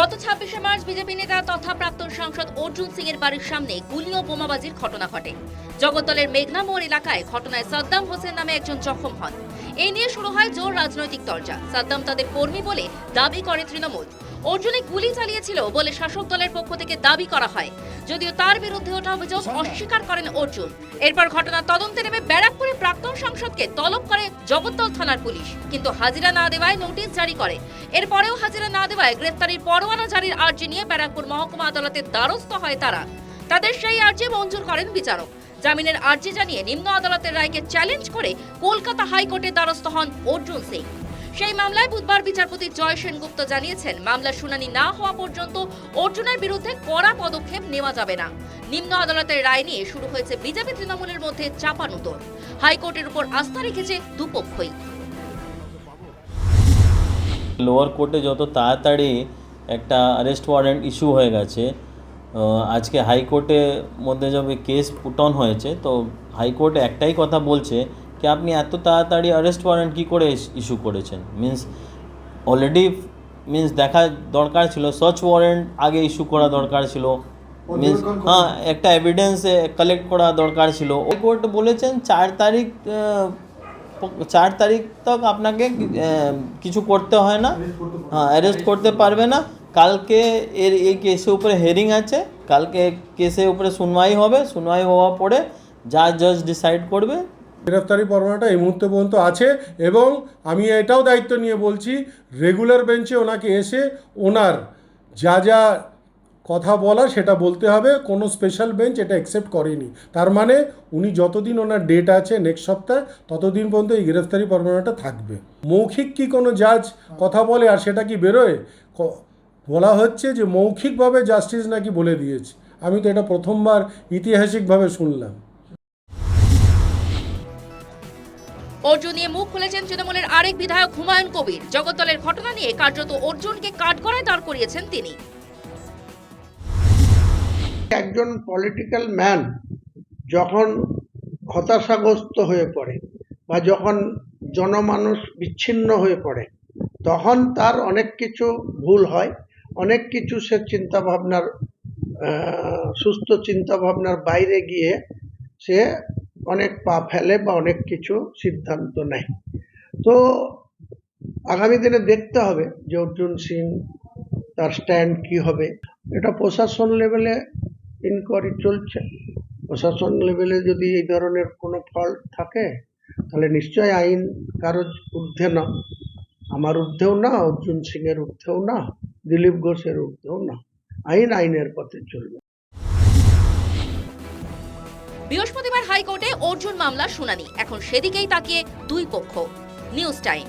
গত ছাব্বিশে March BJP নেতা তথা প্রাক্তন সাংসদ অর্জুন সিং এর বাড়ির সামনে গুলি ও বোমাবাজির ঘটনা ঘটে। জগদ্দলের মেঘনা মোড় এলাকায় ঘটনায় সাদ্দাম হোসেন নামে একজন জখম হন। এই নিয়ে শুরু হয় জোর রাজনৈতিক দরজা সাদ্দাম তাদের কর্মী বলে দাবি করে তৃণমূল। অর্জুনে গুলি চালিয়েছিল বলে শাসক দলের পক্ষ থেকে দাবি করা হয়। যদিও তার বিরুদ্ধে ওঠা অভিযোগ অস্বীকার করেন অর্জুন। এরপর ঘটনার তদন্তে নেমে ব্যারাকপুরে প্রাক্তন সাংসদকে তলব করে জগদ্দল থানার পুলিশ। কিন্তু হাজিরা না দেওয়ায় নোটিশ জারি করে। এরপরেও হাজিরা না দেওয়ায় গ্রেফতারির পরোয়ানা জারির আর্জি নিয়ে ব্যারাকপুর মহকুমা আদালতের দ্বারস্থ হয় তারা। তাদের সেই আর্জি মঞ্জুর করেন বিচারক। জামিনের আর্জি জানিয়ে নিম্ন আদালতের রায়কে চ্যালেঞ্জ করে কলকাতা হাইকোর্টে দ্বারস্থ হন অর্জুন সিং। সেই মামলায় বুধবার বিচারপতি জয় সেনগুপ্ত জানিয়েছেন মামলার শুনানি না হওয়া পর্যন্ত অর্জুনের বিরুদ্ধে কড়া পদক্ষেপ নেওয়া যাবে না। নিম্ন আদালতের রায় নিয়ে শুরু হয়েছে বিজেপি তৃণমূলের মধ্যে চাপানুতর হাইকোর্টের উপর আস্থা রেখেছে দুপক্ষই। লোয়ার কোর্টে যত তাড়াতাড়ি একটা অ্যারেস্ট ওয়ারেন্ট ইস্যু হয়ে গেছে আজকে হাইকোর্টের মধ্যে যবে কেস পুট অন হয়েছে, তো হাইকোর্ট একটাই কথা বলছে কি আপনি এত তাড়াতাড়ি অ্যারেস্ট ওয়ারেন্ট কী করে ইস্যু করেছেন মিন্স অলরেডি মিন্স দেখা দরকার ছিল সার্চ ওয়ারেন্ট আগে ইস্যু করা দরকার ছিল মিন্স হ্যাঁ একটা এভিডেন্স কালেক্ট করা দরকার ছিল কোর্ট বলেছেন চার তারিখ চার তারিখ তক আপনাকে কিছু করতে হয় না হ্যাঁ অ্যারেস্ট করতে পারবে না কালকে এর এই কেসের উপরে হেয়ারিং আছে কালকে কেসের উপরে শুনওয়াই হবে শুনওয়াই হওয়ার পরে যা জাজ ডিসাইড করবে গ্রেফতারি পরোয়ানাটা এই মুহূর্তে পর্যন্ত আছে এবং আমি এটাও দায়িত্ব নিয়ে বলছি রেগুলার বেঞ্চে ওনাকে এসে ওনার যা যা কথা বলার সেটা বলতে হবে, কোনো স্পেশাল বেঞ্চ এটা অ্যাকসেপ্ট করেনি। তার মানে উনি যতদিন ওনার ডেট আছে নেক্সট সপ্তাহে, ততদিন পর্যন্ত এই গ্রেফতারি পরোয়ানাটা থাকবে। মৌখিক কি কোনো জাজ কথা বলে আর সেটা কি বেরোয়? বলা হচ্ছে যে মৌখিকভাবে জাস্টিস নাকি বলে দিয়েছে। আমি তো এটা প্রথমবার ঐতিহাসিকভাবে শুনলাম। অর্জুন নিয়ে মুখ খুলেছেন তৃণমূলের আরেক বিধায়ক হুমায়ুন কবির। জগদ্দলের ঘটনা নিয়ে কার্যত অর্জুনকে কাঠগড়ায় দাঁড় করিয়েছেন তিনি। একজন পলিটিক্যাল ম্যান যখন হতাশাগ্রস্ত হয়ে পড়ে বা যখন জনমানুষ বিচ্ছিন্ন হয়ে পড়ে, তখন তার অনেক কিছু ভুল হয়, অনেক কিছু সে চিন্তাভাবনার সুস্থ চিন্তাভাবনার বাইরে গিয়ে সে অনেক পা ফেলে বা অনেক কিছু সিদ্ধান্ত নেয়। তো আগামী দিনে দেখতে হবে যে অর্জুন সিং তার স্ট্যান্ড কি হবে। এটা প্রশাসন লেভেলে ইনকোয়ারি চলছে। প্রশাসন লেভেলে যদি এই ধরনের কোনো ফল্ট থাকে, তাহলে নিশ্চয় আইন কারও ঊর্ধ্বে না। আমার ঊর্ধ্বেও না, অর্জুন সিংয়ের ঊর্ধ্বেও না, দিলীপ ঘোষের ঊর্ধ্বেও না। আইন আইনের পথে চলবে। বৃহস্পতিবার হাইকোর্টে অর্জুন মামলার শুনানি। এখন সেদিকেই তাকিয়ে দুই পক্ষ। News time.